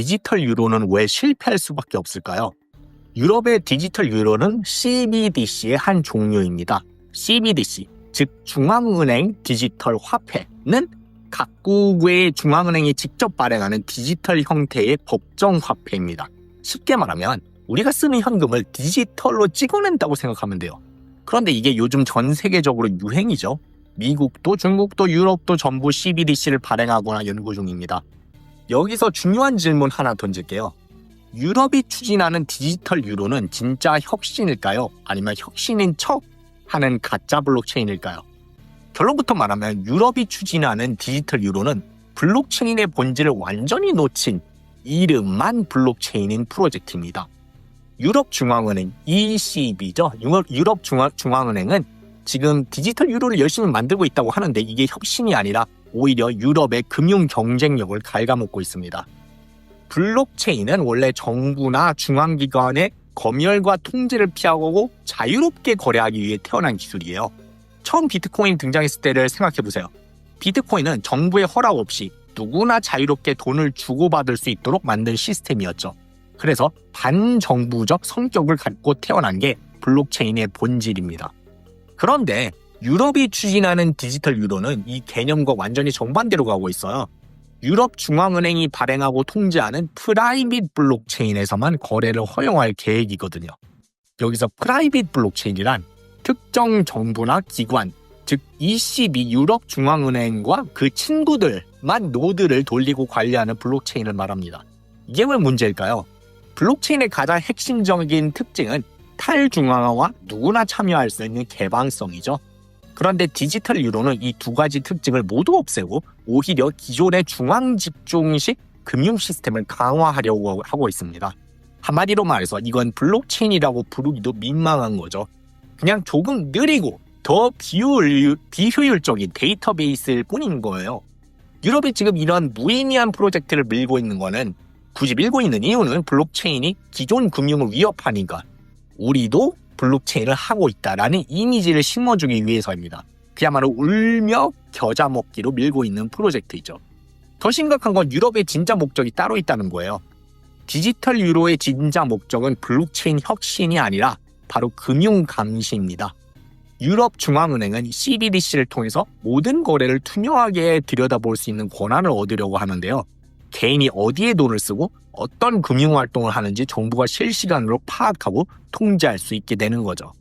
디지털 유로는 왜 실패할 수밖에 없을까요? 유럽의 디지털 유로는 CBDC의 한 종류입니다. CBDC, 즉 중앙은행 디지털 화폐는 각국의 중앙은행이 직접 발행하는 디지털 형태의 법정 화폐입니다. 쉽게 말하면 우리가 쓰는 현금을 디지털로 찍어낸다고 생각하면 돼요. 그런데 이게 요즘 전 세계적으로 유행이죠. 미국도 중국도 유럽도 전부 CBDC를 발행하거나 연구 중입니다. 여기서 중요한 질문 하나 던질게요. 유럽이 추진하는 디지털 유로는 진짜 혁신일까요? 아니면 혁신인 척 하는 가짜 블록체인일까요? 결론부터 말하면 유럽이 추진하는 디지털 유로는 블록체인의 본질을 완전히 놓친 이름만 블록체인인 프로젝트입니다. 유럽 중앙은행 ECB죠. 유럽 중앙, 중앙은행은 지금 디지털 유로를 열심히 만들고 있다고 하는데 이게 혁신이 아니라 오히려 유럽의 금융 경쟁력을 갉아먹고 있습니다. 블록체인은 원래 정부나 중앙기관의 검열과 통제를 피하고 자유롭게 거래하기 위해 태어난 기술이에요. 처음 비트코인 등장했을 때를 생각해 보세요. 비트코인은 정부의 허락 없이 누구나 자유롭게 돈을 주고받을 수 있도록 만든 시스템이었죠. 그래서 반정부적 성격을 갖고 태어난 게 블록체인의 본질입니다. 그런데 유럽이 추진하는 디지털 유로는 이 개념과 완전히 정반대로 가고 있어요. 유럽 중앙은행이 발행하고 통제하는 프라이빗 블록체인에서만 거래를 허용할 계획이거든요. 여기서 프라이빗 블록체인이란 특정 정부나 기관, 즉 ECB 유럽 중앙은행과 그 친구들만 노드를 돌리고 관리하는 블록체인을 말합니다. 이게 왜 문제일까요? 블록체인의 가장 핵심적인 특징은 탈중앙화와 누구나 참여할 수 있는 개방성이죠. 그런데 디지털 유로는 이 두 가지 특징을 모두 없애고 오히려 기존의 중앙 집중식 금융 시스템을 강화하려고 하고 있습니다. 한마디로 말해서 이건 블록체인이라고 부르기도 민망한 거죠. 그냥 조금 느리고 더 비효율, 비효율적인 데이터베이스일 뿐인 거예요. 유럽이 지금 이런 무의미한 프로젝트를 밀고 있는 거는 굳이 밀고 있는 이유는 블록체인이 기존 금융을 위협하니까 우리도 블록체인을 하고 있다라는 이미지를 심어주기 위해서입니다. 그야말로 울며 겨자 먹기로 밀고 있는 프로젝트이죠. 더 심각한 건 유럽의 진짜 목적이 따로 있다는 거예요. 디지털 유로의 진짜 목적은 블록체인 혁신이 아니라 바로 금융 감시입니다. 유럽 중앙은행은 CBDC를 통해서 모든 거래를 투명하게 들여다볼 수 있는 권한을 얻으려고 하는데요. 개인이 어디에 돈을 쓰고 어떤 금융 활동을 하는지 정부가 실시간으로 파악하고 통제할 수 있게 되는 거죠.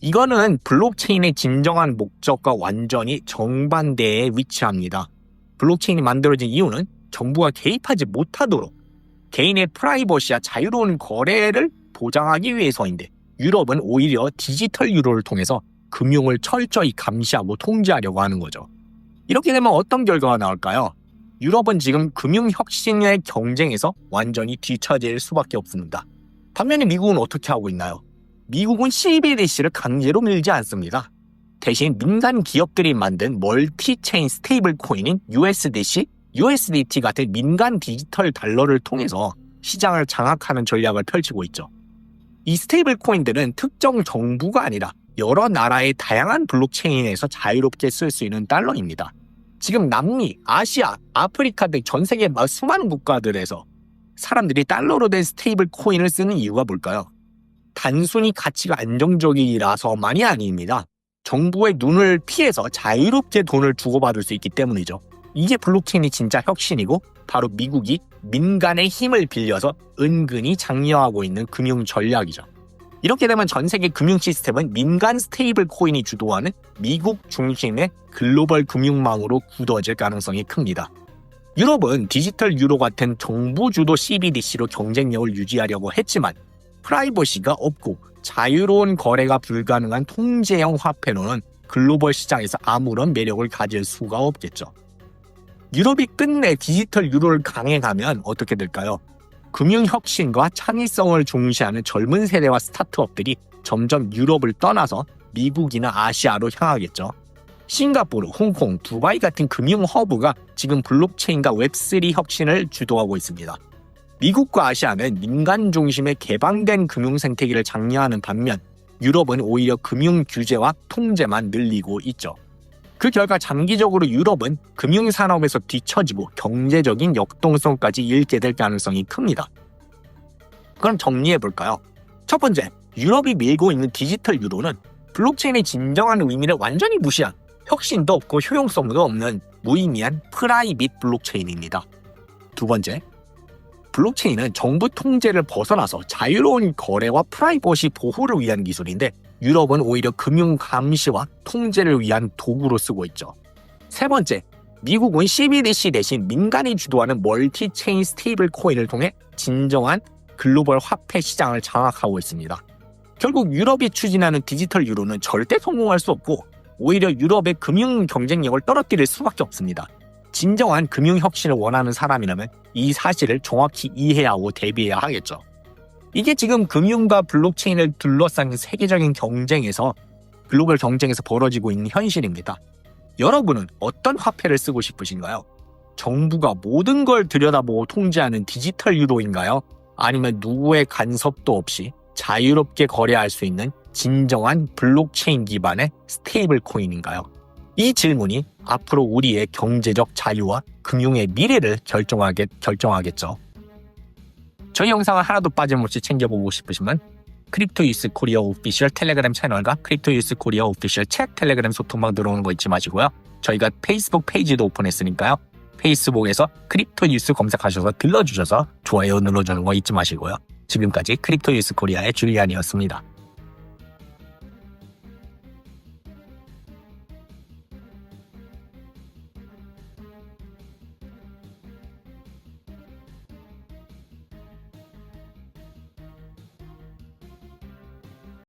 이거는 블록체인의 진정한 목적과 완전히 정반대에 위치합니다. 블록체인이 만들어진 이유는 정부가 개입하지 못하도록 개인의 프라이버시와 자유로운 거래를 보장하기 위해서인데 유럽은 오히려 디지털 유로를 통해서 금융을 철저히 감시하고 통제하려고 하는 거죠. 이렇게 되면 어떤 결과가 나올까요? 유럽은 지금 금융혁신의 경쟁에서 완전히 뒤처질 수밖에 없습니다. 반면에 미국은 어떻게 하고 있나요? 미국은 CBDC를 강제로 밀지 않습니다. 대신 민간 기업들이 만든 멀티체인 스테이블 코인인 USDC, USDT 같은 민간 디지털 달러를 통해서 시장을 장악하는 전략을 펼치고 있죠. 이 스테이블 코인들은 특정 정부가 아니라 여러 나라의 다양한 블록체인에서 자유롭게 쓸 수 있는 달러입니다. 지금 남미, 아시아, 아프리카 등 전 세계 수많은 국가들에서 사람들이 달러로 된 스테이블 코인을 쓰는 이유가 뭘까요? 단순히 가치가 안정적이라서만이 아닙니다. 정부의 눈을 피해서 자유롭게 돈을 주고받을 수 있기 때문이죠. 이게 블록체인이 진짜 혁신이고 바로 미국이 민간의 힘을 빌려서 은근히 장려하고 있는 금융 전략이죠. 이렇게 되면 전 세계 금융 시스템은 민간 스테이블 코인이 주도하는 미국 중심의 글로벌 금융망으로 굳어질 가능성이 큽니다. 유럽은 디지털 유로 같은 정부 주도 CBDC로 경쟁력을 유지하려고 했지만 프라이버시가 없고 자유로운 거래가 불가능한 통제형 화폐로는 글로벌 시장에서 아무런 매력을 가질 수가 없겠죠. 유럽이 끝내 디지털 유로를 강행하면 어떻게 될까요? 금융혁신과 창의성을 중시하는 젊은 세대와 스타트업들이 점점 유럽을 떠나서 미국이나 아시아로 향하겠죠. 싱가포르, 홍콩, 두바이 같은 금융 허브가 지금 블록체인과 웹3 혁신을 주도하고 있습니다. 미국과 아시아는 민간 중심의 개방된 금융 생태계를 장려하는 반면 유럽은 오히려 금융 규제와 통제만 늘리고 있죠. 그 결과 장기적으로 유럽은 금융산업에서 뒤처지고 경제적인 역동성까지 잃게 될 가능성이 큽니다. 그럼 정리해 볼까요? 첫 번째, 유럽이 밀고 있는 디지털 유로는 블록체인의 진정한 의미를 완전히 무시한 혁신도 없고 효용성도 없는 무의미한 프라이빗 블록체인입니다. 두 번째, 블록체인은 정부 통제를 벗어나서 자유로운 거래와 프라이버시 보호를 위한 기술인데 유럽은 오히려 금융 감시와 통제를 위한 도구로 쓰고 있죠. 세 번째, 미국은 CBDC 대신 민간이 주도하는 멀티체인 스테이블 코인을 통해 진정한 글로벌 화폐 시장을 장악하고 있습니다. 결국 유럽이 추진하는 디지털 유로는 절대 성공할 수 없고 오히려 유럽의 금융 경쟁력을 떨어뜨릴 수밖에 없습니다. 진정한 금융 혁신을 원하는 사람이라면 이 사실을 정확히 이해하고 대비해야 하겠죠. 이게 지금 금융과 블록체인을 둘러싼 세계적인 경쟁에서 글로벌 경쟁에서 벌어지고 있는 현실입니다. 여러분은 어떤 화폐를 쓰고 싶으신가요? 정부가 모든 걸 들여다보고 통제하는 디지털 유로인가요? 아니면 누구의 간섭도 없이 자유롭게 거래할 수 있는 진정한 블록체인 기반의 스테이블 코인인가요? 이 질문이 앞으로 우리의 경제적 자유와 금융의 미래를 결정하게, 결정하겠죠. 저희 영상을 하나도 빠짐없이 챙겨보고 싶으시면 크립토 유스 코리아 오피셜 텔레그램 채널과 크립토 유스 코리아 오피셜 챗 텔레그램 소통방 들어오는 거 잊지 마시고요. 저희가 페이스북 페이지도 오픈했으니까요. 페이스북에서 크립토 뉴스 검색하셔서 들러주셔서 좋아요 눌러주는 거 잊지 마시고요. 지금까지 크립토 뉴스 코리아의 줄리안이었습니다.